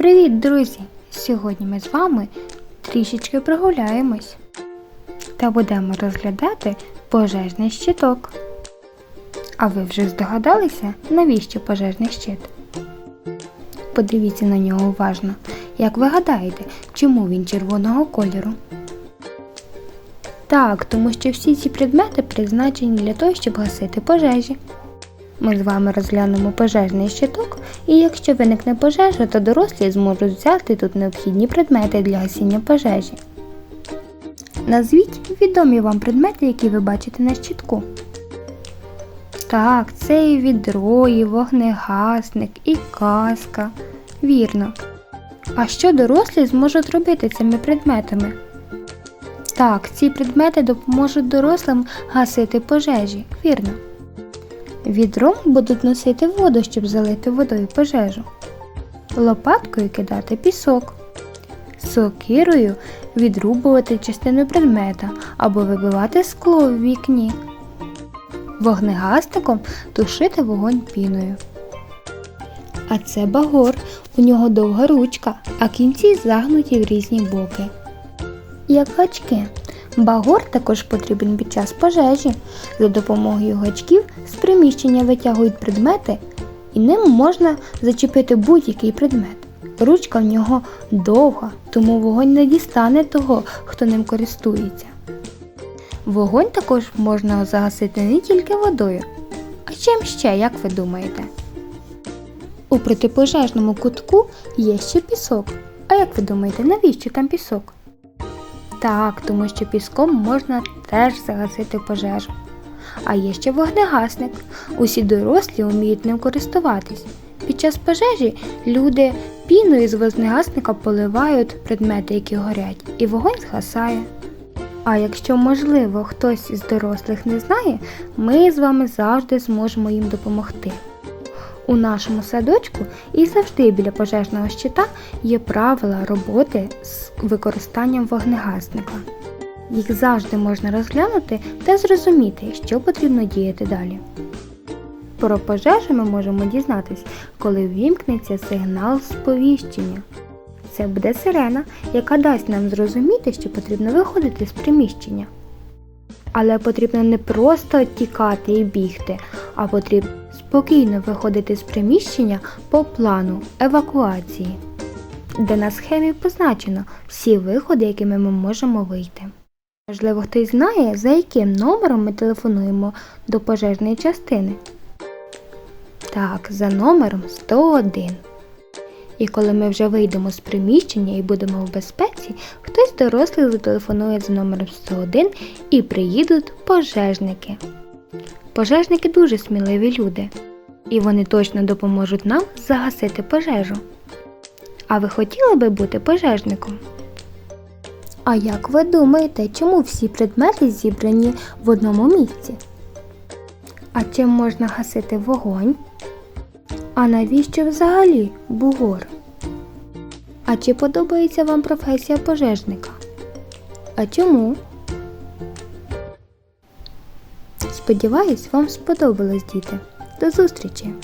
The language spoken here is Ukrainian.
Привіт, друзі! Сьогодні ми з вами трішечки прогуляємось та будемо розглядати пожежний щиток. А ви вже здогадалися, навіщо пожежний щит? Подивіться на нього уважно. Як ви гадаєте, чому він червоного кольору? Так, тому що всі ці предмети призначені для того, щоб гасити пожежі. Ми з вами розглянемо пожежний щиток, і якщо виникне пожежа, то дорослі зможуть взяти тут необхідні предмети для гасіння пожежі. Назвіть відомі вам предмети, які ви бачите на щитку. Так, це і відро, і вогнегасник, і каска. Вірно. А що дорослі зможуть робити цими предметами? Так, ці предмети допоможуть дорослим гасити пожежі. Вірно. Відром будуть носити воду, щоб залити водою пожежу. Лопаткою кидати пісок. Сокирою відрубувати частину предмета або вибивати скло в вікні. Вогнегасником тушити вогонь піною. А це багор. У нього довга ручка, а кінці загнуті в різні боки. Як гачки. Багор також потрібен під час пожежі. За допомогою гачків з приміщення витягують предмети, і ним можна зачепити будь-який предмет. Ручка в нього довга, тому вогонь не дістане того, хто ним користується. Вогонь також можна загасити не тільки водою. А чим ще, як ви думаєте? У протипожежному кутку є ще пісок. А як ви думаєте, навіщо там пісок? Так, тому що піском можна теж загасити пожежу. А є ще вогнегасник. Усі дорослі вміють ним користуватись. Під час пожежі люди піною з вогнегасника поливають предмети, які горять, і вогонь згасає. А якщо, можливо, хтось із дорослих не знає, ми з вами завжди зможемо їм допомогти. У нашому садочку і завжди біля пожежного щита є правила роботи з використанням вогнегасника. Їх завжди можна розглянути та зрозуміти, що потрібно діяти далі. Про пожежу ми можемо дізнатись, коли ввімкнеться сигнал сповіщення. Це буде сирена, яка дасть нам зрозуміти, що потрібно виходити з приміщення. Але потрібно не просто тікати і бігти, а потрібно спокійно виходити з приміщення по плану евакуації, де на схемі позначено всі виходи, якими ми можемо вийти. Можливо, хтось знає, за яким номером ми телефонуємо до пожежної частини. Так, за номером 101. І коли ми вже вийдемо з приміщення і будемо в безпеці, хтось з дорослих зателефонує за номером 101 і приїдуть пожежники. Пожежники дуже сміливі люди, і вони точно допоможуть нам загасити пожежу. А ви хотіли би бути пожежником? А як ви думаєте, чому всі предмети зібрані в одному місці? А чим можна гасити вогонь? А навіщо взагалі бугор? А чи подобається вам професія пожежника? А чому? Сподіваюсь, вам сподобалось, діти. До зустрічі!